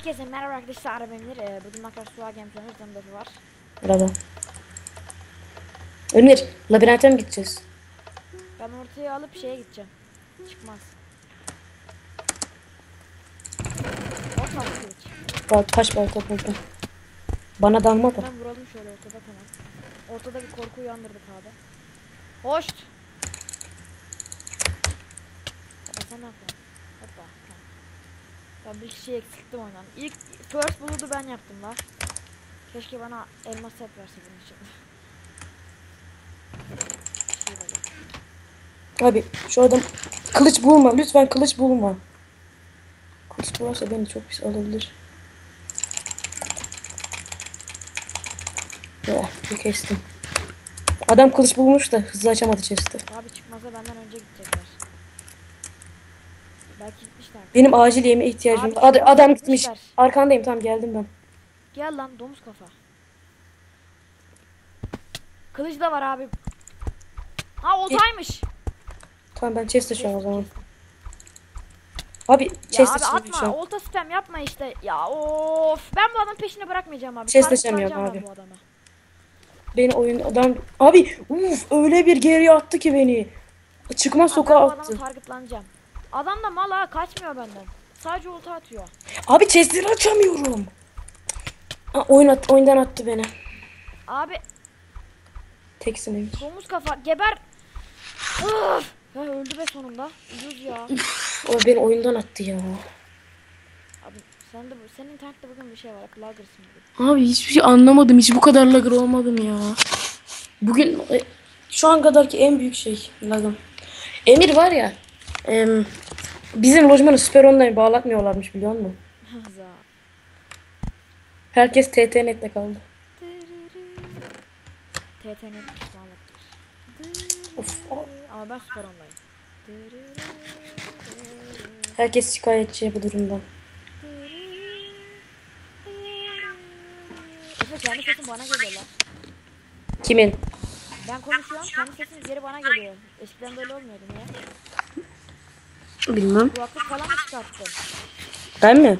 Herkese merhaba arkadaşlar Emir. Ee, bugün Makar Suha. Yanımda bir var. Merhaba. Ömür, labirente mi gideceğiz? Ben ortaya alıp şeye gideceğim. Çıkmaz. Orta. Bak taş balta buldum. Bana dalma da. Ben vuralım şöyle ortada tamam. Ortada bir korku uyandırdık abi. Hoş. Baba sen ne yapıyorsun? Ben bir kişiyi eksilttim oyundan. İlk first blood'u ben yaptım la. Keşke bana elmas set verse bunun için. Şey. Abi şu adam kılıç bulma. Lütfen kılıç bulma. Kılıç bulursa beni çok pis alabilir. Ya bir kestim. Adam kılıç bulmuş da hızlı açamadı chest'i. Abi çıkmaza benden önce gidecekler. Belki gitmişler. Benim acil yeme ihtiyacım var. Ad- adam gitmiş. gitmişler. Arkandayım tamam geldim ben. Gel lan domuz kafa. Kılıç da var abi. Ha oltaymış. Tamam ben şu an o zaman. Abi Ya chest'e abi çıkmış şu atma. an. Olta spam yapma işte. Ya of. Ben bu adamın peşine bırakmayacağım abi. Çemiyorum ben abi. Bu. Beni oyun adam abi uf öyle bir geriye attı ki beni. Çıkma Abi sokağa bu attı. adama targetlanacağım. Adam da mal ha kaçmıyor benden. Sadece olta atıyor. Abi chestleri açamıyorum. Aa, oyun at, oyundan attı beni. Abi Teksine. domuz kafa geber. Öf. Ya öldü be sonunda. Ucuz ya. O beni oyundan attı ya. Abi sen de bu- senin internette bugün bir şey var. Laggersın bugün. Abi hiçbir şey anlamadım. Hiç bu kadar lagır olmadım ya. Bugün e, şu an kadarki en büyük şey lagım. Emir var ya. Em, bizim lojmanı süper online bağlatmıyorlarmış biliyor musun? Herkes TTNet'te kaldı. Bağlattır. Of, Ama ben süper online. herkes şikayetçi bu durumdan. Efe kendi sesin bana geliyor lan. Kimin? Ben konuşuyorum kendi sesin geri bana geliyor. Eskiden böyle olmuyordu niye? Bilmem. Kulaklık falan mı çıkarttın? Ben mi?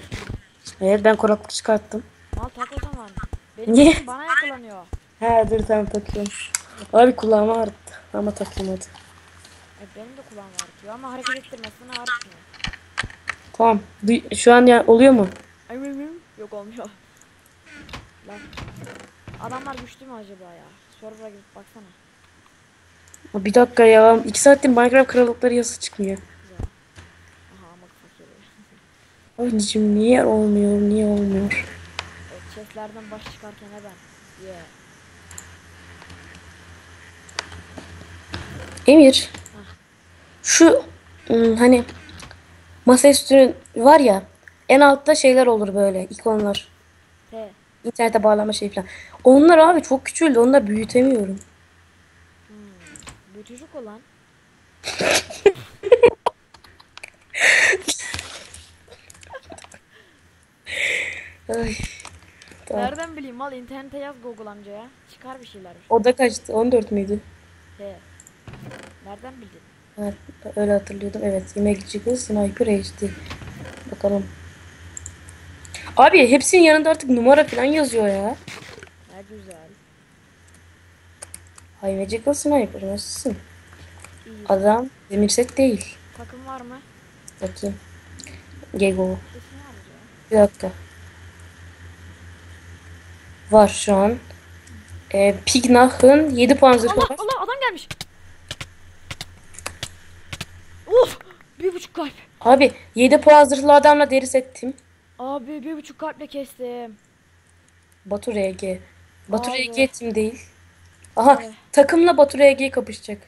Evet ben kulaklık çıkarttım. Mal tak o zaman. Benim Niye? bana yakalanıyor. He dur tamam takıyorum. Abi kulağıma ağrıttı. Ama takayım hadi. E, benim de kulağım ağrıtıyor ama hareket ettirmesine ağrıtmıyor. Tamam. Duy- şu an ya oluyor mu? Ay, ay, ay. Yok olmuyor. Lan. Adamlar güçlü mü acaba ya? Server'a gidip baksana. Bir dakika ya. iki saattir Minecraft krallıkları yazısı çıkmıyor. Anneciğim niye olmuyor? Niye olmuyor? Evet, chestlerden baş çıkarken he ben. Yeah. Emir. Şu ım, hani masaüstü var ya en altta şeyler olur böyle ikonlar. T. İnternete bağlama şey falan. Onlar abi çok küçüldü. Onları büyütemiyorum. Bu çocuk olan. Ay. Tamam. Nereden bileyim mal internete yaz Google amcaya. Çıkar bir şeyler. O da kaçtı? 14 müydü? T. Nereden bildin? Evet, öyle hatırlıyordum. Evet, Magical Sniper HD. Bakalım. Abi hepsinin yanında artık numara falan yazıyor ya. Ne güzel. Hay Magical Sniper nasılsın? İyi. Adam demir set değil. Takım var mı? Bakayım. Gego. Ya. Bir dakika. Var şu an. Ee, Pignach'ın 7 puan zırhı Allah var. Allah adam gelmiş. Of! Bir buçuk kalp. Abi 7 puan zırhlı adamla deri settim. Abi bir buçuk kalple kestim. Batu RG. Batu Abi. RG tim değil. Aha Evet. takımla Batu RG kapışacak.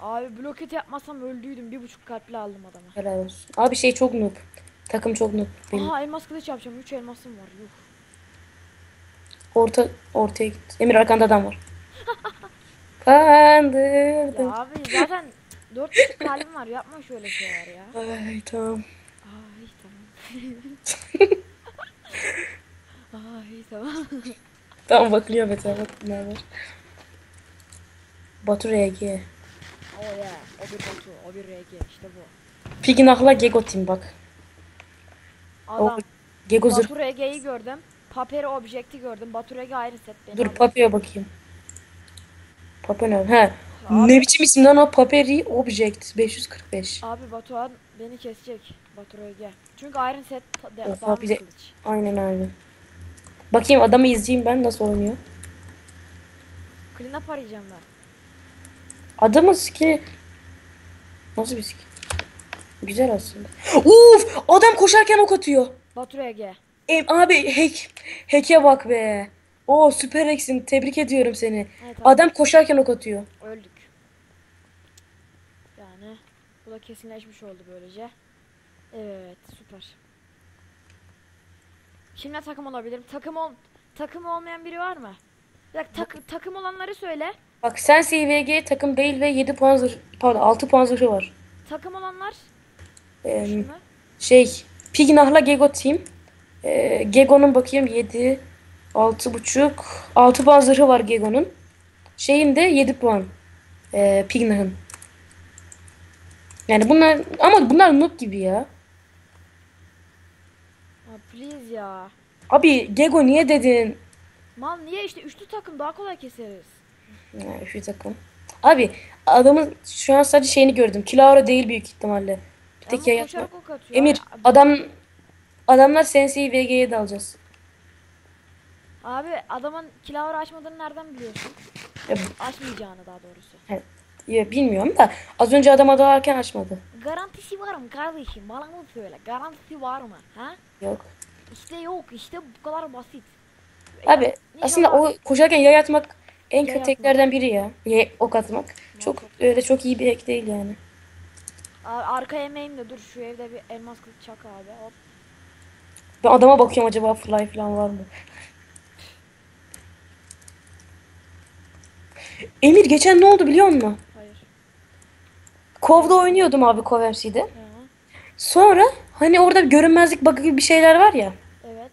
Abi bloket yapmasam öldüydüm. Bir buçuk kalple aldım adamı. Helal olsun. Abi şey çok noob. Takım çok noob benim. Aha elmas kılıç yapacağım. Üç elmasım var. Yuh. Orta ortaya git. Emir arkanda adam var. Kandırdım. Ya abi zaten dört buçuk kalbim var. Yapma şöyle şeyler ya. Ay tamam. Ay tamam. Ay tamam. Tamam bakılıyor mesela bak ne var. Batu RG. O ya. O bir botu. O bir RG. İşte bu. Pignach'la Gego team bak. Adam. Gego zırh. Batur Ege'yi gördüm. Paperi Object'i gördüm. Batur Ege ayrı set beni Dur. Papi'ye bakayım. Papa ne? He. Abi. Ne biçim isim lan o? Paperi Object 545. Abi Batuhan beni kesecek. Batur Ege. Çünkü Iron Set de, bir de- kılıç. Aynen. Bakayım adamı izleyeyim ben nasıl oynuyor. Clean up arayacağım ben. Adamın skini nasıl bir skin? Güzel aslında. Uf! Adam koşarken ok atıyor. Batur Ege. E, abi hack hack'e bak be. O süper hacksin. Tebrik ediyorum seni. Evet abi. Adam koşarken ok atıyor. Öldük. Yani bu da kesinleşmiş oldu böylece. Evet süper. Kimle takım olabilirim? Takım ol takım olmayan biri var mı? Bir dakika, tak- takım olanları söyle. Bak sen CVG takım değil ve 7 puan zırh, pardon 6 puan zırhı var. Takım olanlar Ee, şey Pignah'la Gego team. Ee, Gego'nun bakayım 7 6 buçuk 6 puan zırhı var Gego'nun. Şeyin de 7 puan. Ee, Pignah'ın. Yani bunlar ama bunlar noob gibi ya. Aa, please ya. Abi Gego niye dedin? Mal niye işte üçlü takım daha kolay keseriz. Ya, şu takım. Abi adamın şu an sadece şeyini gördüm. Kilaura değil büyük ihtimalle. Bir tek Ama ya yapma. koşarak ok atıyor. Emir adam adamlar Sensei VG'ye de alacağız. Abi adamın kilavra açmadığını nereden biliyorsun? Ya, Açmayacağını daha doğrusu. he, ya bilmiyorum da az önce adam adalarken açmadı. Garantisi var mı kardeşim? Bana mı söyle? Garantisi var mı? Ha? Yok. İşte yok. İşte bu kadar basit. Abi Ya, aslında o koşarken yay atmak en Yay kötü atmak. hacklerden biri ya. Yay, ok atmak. Çok Muhakkak. öyle çok iyi bir hack değil yani. Ar- arka emeğim de dur şu evde bir elmas kılıç çak abi. Hop. Ben adama bakıyorum acaba fly falan var mı? Emir geçen ne oldu biliyor musun? Hayır. Kov'da oynuyordum abi Kov MC'de. Sonra hani orada bir görünmezlik bug'ı gibi bir şeyler var ya. evet.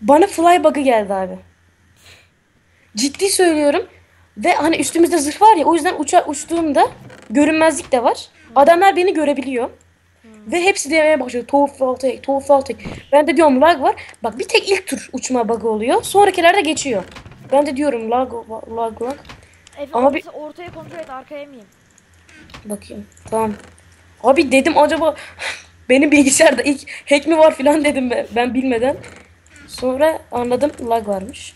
Bana fly bug'ı geldi abi. Ciddi söylüyorum. Ve hani üstümüzde zırh var ya o yüzden uça uçtuğumda görünmezlik de var. Adamlar beni görebiliyor. Ve hepsi demeye başlıyor. Toğuf tek, toğuf tek. Ben de diyorum lag var. Bak bir tek ilk tur uçma bug'ı oluyor. Sonrakilerde geçiyor. Ben de diyorum lag lag lag. Efe Ama ortası, ortaya kontrol et arkaya emeyim. Bakayım. Tamam. Abi dedim acaba benim bilgisayarda ilk hack mi var filan dedim ben, ben bilmeden. Sonra anladım lag varmış.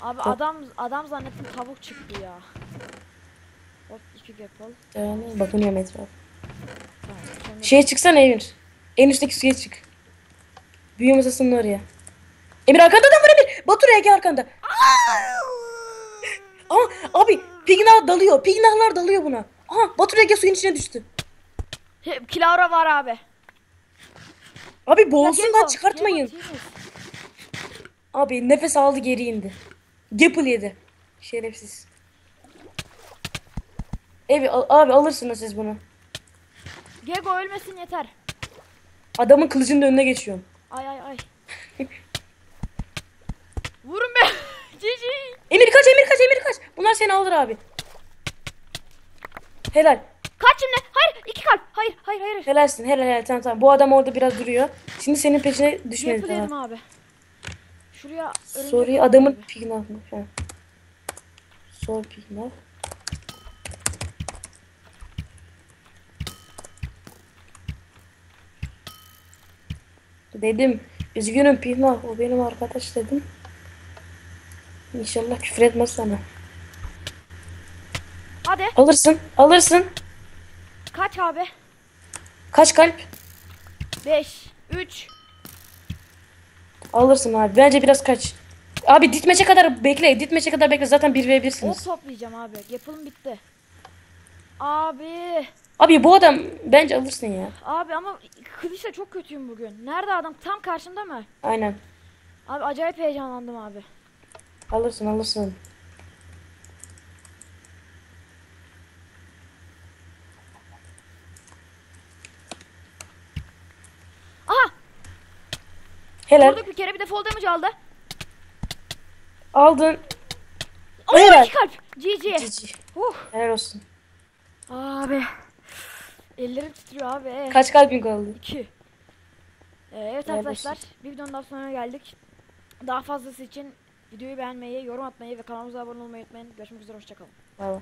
Abi adam adam zannettim tavuk çıktı ya. Hop iki gapple. Yani bakınıyorum etrafa. Tamam. Şeye çıksana Emir. En üstteki suya çık. Büyü masasının oraya. Emir arkanda da var Emir. Batur Ege arkanda. Aha abi Pignah dalıyor. Pignahlar dalıyor buna. Aha Batur Ege suyun içine düştü. He, kilavra var abi. Abi Ya boğulsun Gecko, lan çıkartmayın. Abi nefes aldı geri indi. Gapple yedi. Şerefsiz. Evi abi alırsınız siz bunu. Gego ölmesin yeter. Adamın kılıcının önüne geçiyorum. Ay ay ay. Vurun be. Cici. Emir kaç Emir kaç Emir kaç. Bunlar seni alır abi. Helal. Kaç şimdi? Hayır iki kalp. Hayır hayır hayır. Helalsin helal helal tamam tamam. Bu adam orada biraz duruyor. Şimdi senin peşine düşmedi tamam. abi. Şuraya örümcek Soruyu adamın? Ha. Sor pigna. Dedim. Üzgünüm pigna. O benim arkadaş dedim. İnşallah küfür etmez sana. Hadi. Alırsın. Alırsın. Kaç abi? Kaç kalp? 5 3 Alırsın abi. Bence biraz kaç. Abi ditmeçe kadar bekle. Ditmeçe kadar bekle. Zaten 1v1'siniz. Ok toplayacağım abi. Yapılım bitti. Abi. Abi bu adam bence alırsın ya. Abi ama kılıçla çok kötüyüm bugün. Nerede adam? Tam karşımda mı? Aynen. Abi acayip heyecanlandım abi. Alırsın alırsın. Aha! Helal. Vurduk bir kere bir de fall damage aldı. Aldın. Oo Helal. iki kalp. GG. Cici. Uh. Helal olsun. Abi. Ellerim titriyor abi. Kaç kalbin kaldı? 2. Ee, evet Neredesin? arkadaşlar bir videonun daha sonuna geldik. Daha fazlası için videoyu beğenmeyi, yorum atmayı ve kanalımıza abone olmayı unutmayın. Görüşmek üzere hoşçakalın. Bay.